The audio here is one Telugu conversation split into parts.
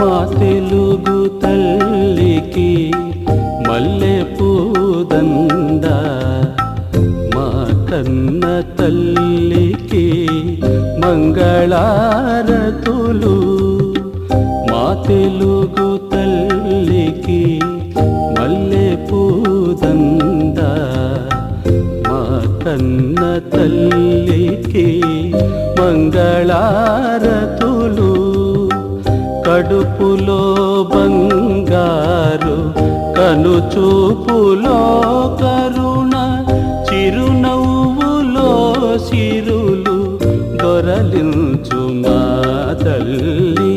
మా తెలుగు తల్లికి మల్లె పూదంద మా కన్న తల్లికి మంగళారతులు. మా తెలుగు తల్లికి మంగళారతులు కడుపులో బంగారు కనుచూపులో కరుణ చిరునవ్వులో సిరులు దొరలించు మా తల్లి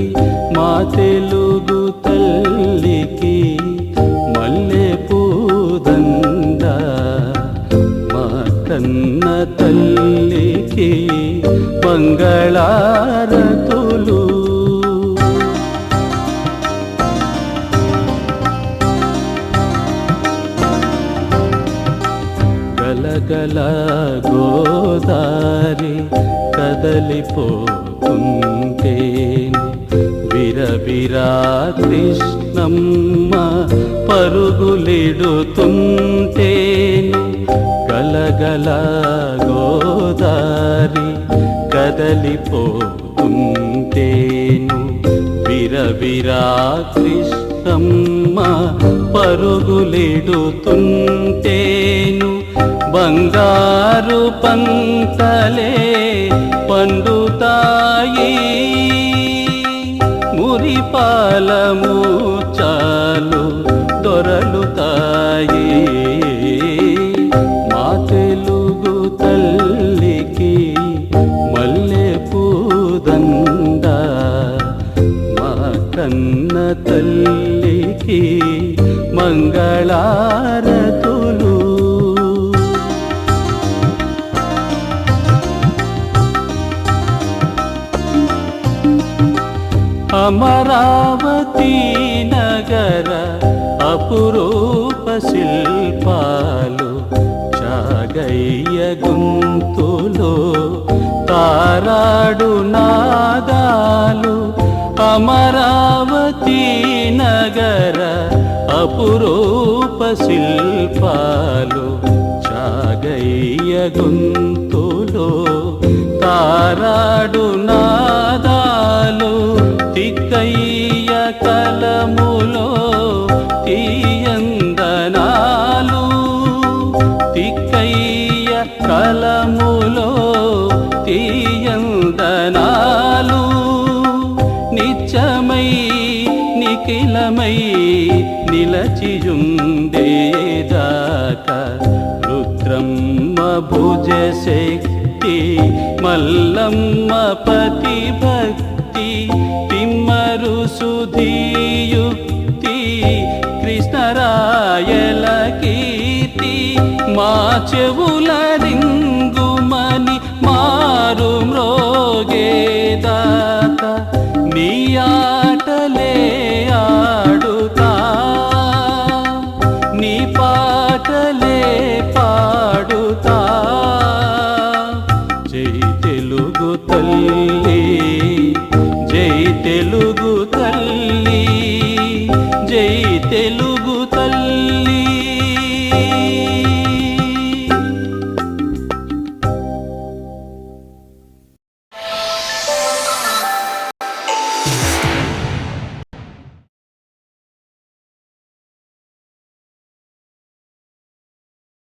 మా తెలుగు తల్లికి మంగళారతులు. గలగల గోదారి కదలిపోతుంటే విరవిరా కృష్ణమ్మ పరుగులిడుతుంటేను గలగల గోదారి కదలిపోతుంటేను విరవిరా కృష్ణమ్మ పరుగులిడుతుంటేను. బంగారు పంతలే పండుతాయి. మురిపాలము చాలు దొరలుతాయి. కన్న తల్లికి మంగళారతులు. అమరావతి నగర అపురూప శిల్పాలు చాగయ్య గుంతులో తారాడు నా అమరావతి నగర అపురూప శిల్పాలు చాగయ్య గుంతులో తారాడు నాదాలు తిక్కయ్య కలములో తీయందనాలు తిక్కయ్య కలములో తీ నిలచియుండేదాకా రుద్రమ్మ భుజ శక్తి మల్లమ్మ పతి భక్తి తిమ్మరు సుధీయుక్తి కృష్ణరాయల కీర్తి మా చెవులరింగ పాటలే పాడుతా.